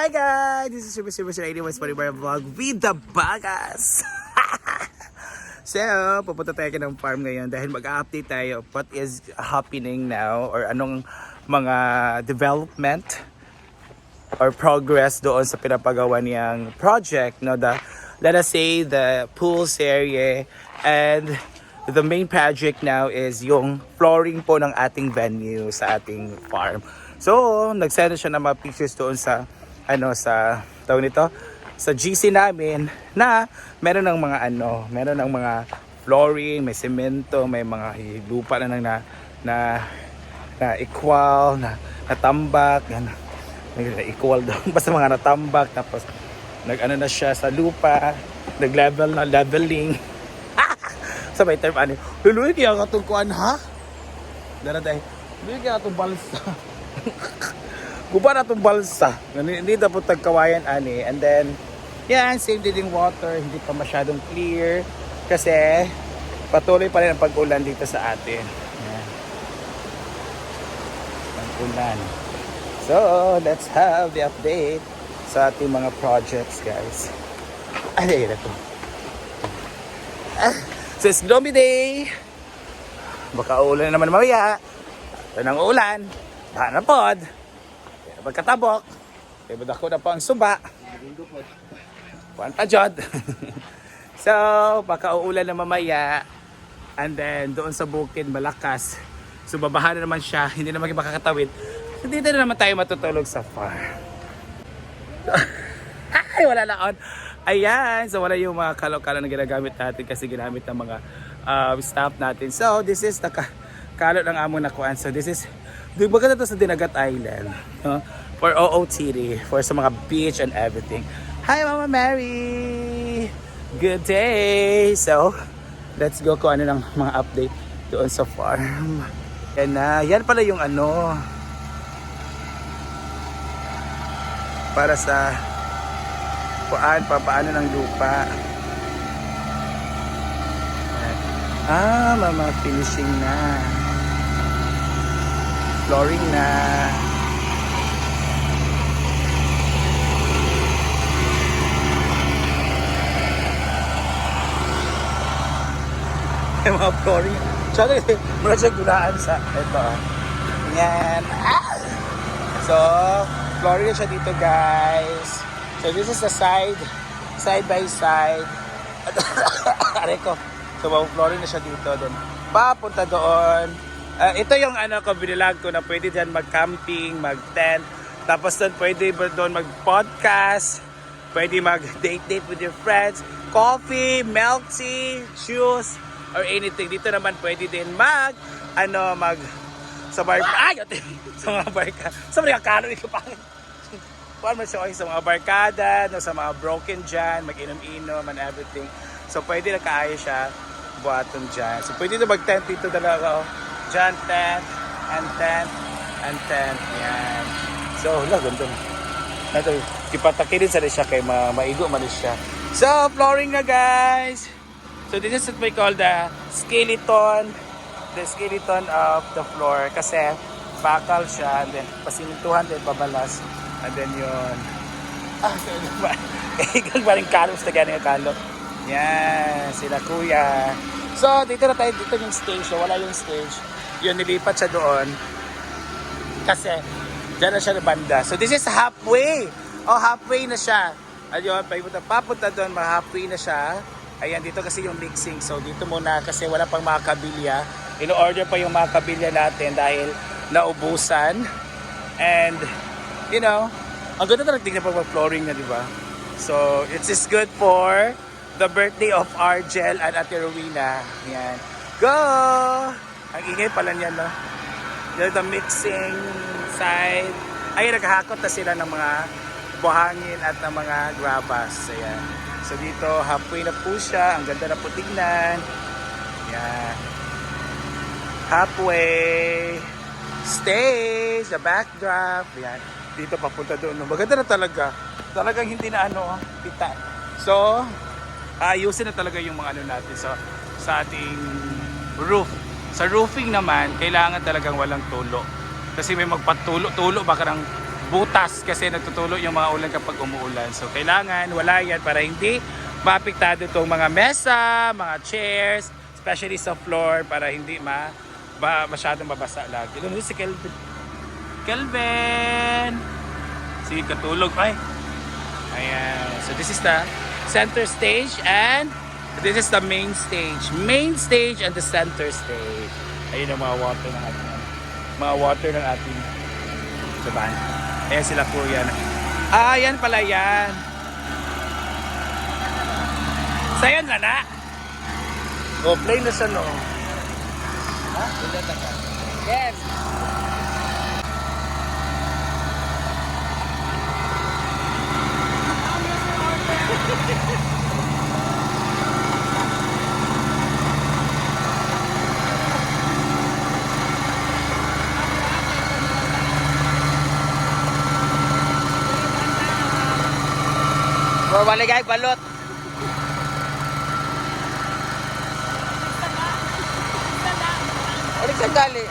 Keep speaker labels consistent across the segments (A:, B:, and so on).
A: Hi guys! This is Super Super Super 81 Spotify Vlog with the Bagas! so, pupunta tayo ng farm ngayon dahil mag-update tayo what is happening now or anong mga development or progress doon sa pinapagawa niyang project, no? The, let us say, the pools area and the main project now is yung flooring po ng ating venue sa ating farm. So, nagsend siya ng mga pictures doon sa, ano, sa, tawag nito, sa GC namin na meron ng mga ano, meron ng mga flooring, may semento, may mga lupa na na, na, na equal, na natambak, yan, equal daw, basta mga natambak, tapos nag-ano na siya sa lupa, nag-level na, leveling. Sabay term ano, Luluy kaya ka itong kuan ha? Dara dahil, Luluy kaya itong balsa. Guba na itong balsa. Hindi na po tagkawayan ani. And then, yan, same din yung water, hindi pa masyadong clear. Kasi, patuloy pa rin ang pag-ulan dito sa atin. Yan. Pag-ulan. So, let's have the update sa ating mga projects, guys. Ay, ito. Ah, so, it's Gloomy Day. Baka ulan na naman mamaya. Ito ng ulan. Baka na pod. Pagkatabok. Ba ako na po ang suba. Kuhan pa jod. so, baka uulan na mamaya. And then, doon sa bukid, malakas. So, babaha na naman siya. Hindi naman makakatawid. So, dito na naman tayo matutulog sa farm. Ay, wala na on. Ayan, so wala yung mga kalo-kalo na ginagamit natin kasi ginamit ng mga uh, staff natin. So, this is the ka kalo ng amo na kuan. So, this is, di ba to sa Dinagat Island? No? For OOTD, for sa mga beach and everything. Hi, Mama Mary! Good day! So, let's go kung ano ng mga update doon sa farm. Yan na, yan pala yung ano, para sa kuan papaano ng lupa. Ah, mama finishing na. Flooring na. Yung mga flooring. Tsaka, mula siya gunaan sa, ito. Yan. Ah! So, flooring na siya dito guys. So this is the side, side by side. Aray ko. So flooring na siya dito. Then papunta doon. Ah, ito yung ano ko, binilag ko na pwede dyan mag-camping, mag-tent. Tapos doon pwede doon mag-podcast. Pwede mag-date-date with your friends. Coffee, milk tea, juice, or anything. Dito naman pwede din mag, ano, mag, sa bar, ay, sa mga barka, sa mga kano, ito pa. Kuhan mo siya sa mga barkada, no, sa mga broken dyan, mag-inom-inom and everything. So, pwede na kaayo siya buhaton dyan. So, pwede na mag-tent dito talaga. Oh. Dyan, tent, and tent, and tent. Yan. So, wala, ganda. Nato, ipatakilin sa rin siya kay ma maigo man siya. So, flooring na guys! So, this is what we call the skeleton the skeleton of the floor kasi bakal siya and then pasimintuhan din pabalas and then yun ah ikang ba rin kalos na ganyan kalo yan sila kuya so dito na tayo dito yung stage so wala yung stage yun nilipat siya doon kasi dyan na siya na banda so this is halfway oh halfway na siya ayun papunta papunta doon mga halfway na siya Ayan, dito kasi yung mixing. So, dito muna kasi wala pang mga kabilya. In-order pa yung mga kabilya natin dahil naubusan. And, you know, ang ganda talaga tingnan pag flooring na, di ba? So, it is good for the birthday of Argel and Ate Rowena. Ayan. Go! Ang ingay pala niyan, no? There's the mixing side. Ay, naghahakot na sila ng mga buhangin at ng mga grabas. Ayan. So dito, halfway na po siya. Ang ganda na po tignan. Yan. Halfway. Stage, the backdrop. Yan. Dito papunta doon. Maganda na talaga. Talagang hindi na ano, kita. So, ayusin na talaga yung mga ano natin sa, sa ating roof. Sa roofing naman, kailangan talagang walang tulo. Kasi may magpatulo-tulo baka ng butas kasi nagtutulo yung mga ulan kapag umuulan. So kailangan wala yan para hindi maapektado itong mga mesa, mga chairs, especially sa floor para hindi ma ba, masyadong mabasa lagi. Ano si Kelvin? Kelvin! Sige, katulog. Ay! Ayan. So this is the center stage and this is the main stage. Main stage and the center stage. Ayun ang mga water ng ating mga water ng ating sabahan. Ayan sila kuya. Ah, yan pala yan. Sayan na na. Oh, play na siya no. Ha? Yes.
B: Wala guys, balot. Ulit sa gali.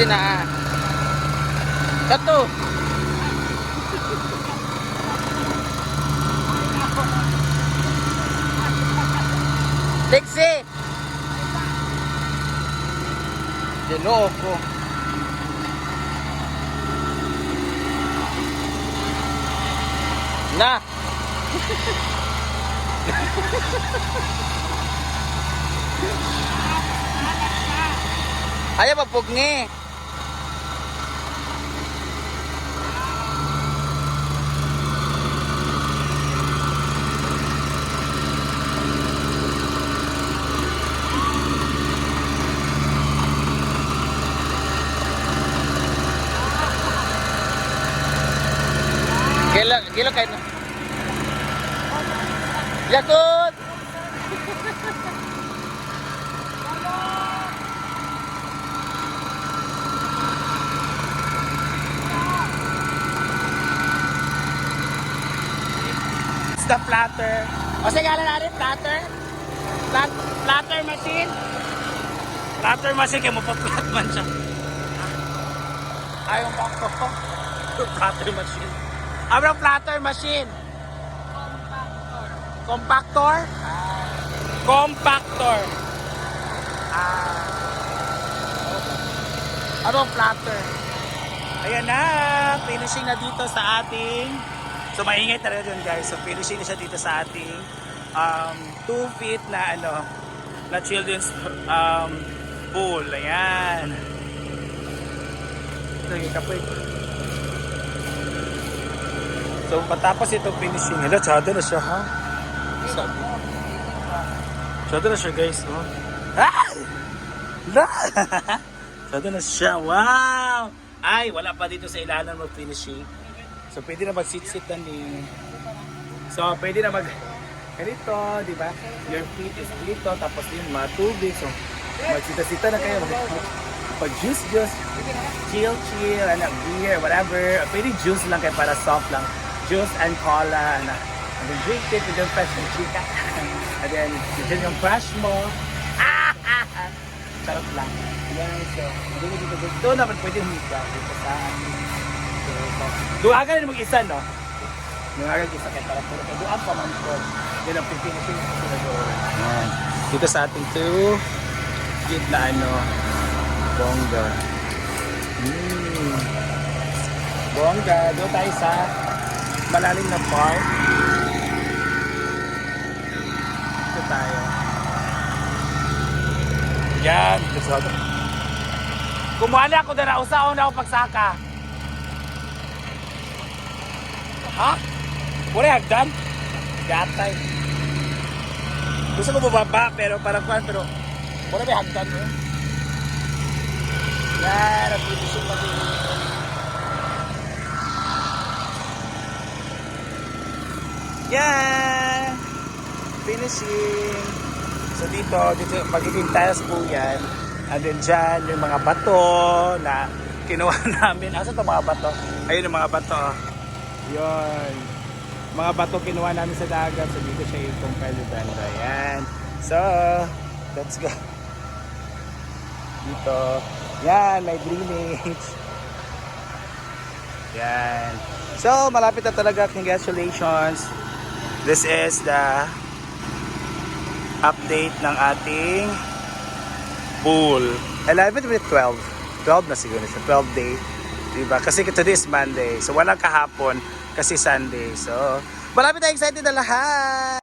B: Sina. Satu. Dixie. Ginoo ko. Na. Ayaw mapugni. Yakut!
A: It's the platter. O sige, alam natin, platter. Plat, platter machine. Platter machine, kaya mapaplat man siya. Ayaw pa ako. platter machine. Ano ang platter machine? Compactor. Compactor? Compactor. Ah. Ano platter? Ayan na, finishing na dito sa ating So maingay talaga dun guys. So finishing na siya dito sa ating um, 2 feet na ano na children's um, pool. Ayan. Sige, kapoy. So patapos itong finishing. Hala, tsada na siya ha. Sabi. Tsada na siya guys. Oh. Ah! La! Tsada na siya. Wow! Ay, wala pa dito sa ilalim mo finishing. So, pwede na mag-sit-sit na ni... So, pwede na mag... Ganito, di ba? Your feet is dito, tapos yung mga tubig. So, magsita-sita na kayo. Pag juice, juice. Chill, chill, ano, beer, whatever. Pwede juice lang kayo para soft lang. Juice and cola. And, and then drink it with your fresh and chika. And then, dyan yung crush mo. Charot lang. Yan, so, dito, dito, dito. Doon naman pwede humiga. Dito sa Duha ka na mag-isa, no? Duha ka isa kaya para puro. Duha pa man ko. Yan ang pipinisin ko sa doon. Dito sa ating two kid na ano, bongga. Mm. Bongga. Doon tayo sa malalim na park. Tayo. Yan. Dito sa Kumuha na ako na nausaon na ako pagsaka. Ha? Wala hagdan? Gatay. Gusto ko bumaba pero parang kwan pero wala may hagdan mo. Yan, ang finishing pa din. Yan! Finishing. So dito, dito magiging tiles po yan. And then dyan, yung mga bato na kinuha namin. Asa itong mga bato? Ayun yung mga bato. Yun. mga bato kinuha namin sa dagat. So dito siya yung compile banda. Yan. So, let's go. Dito. Yan, may drainage. Yan. So, malapit na talaga. Congratulations. This is the update ng ating pool. 11 with 12. 12 na siguro siya. 12 day. Diba? Kasi today is Monday. So, walang kahapon kasi Sunday. So, malapit na excited na lahat.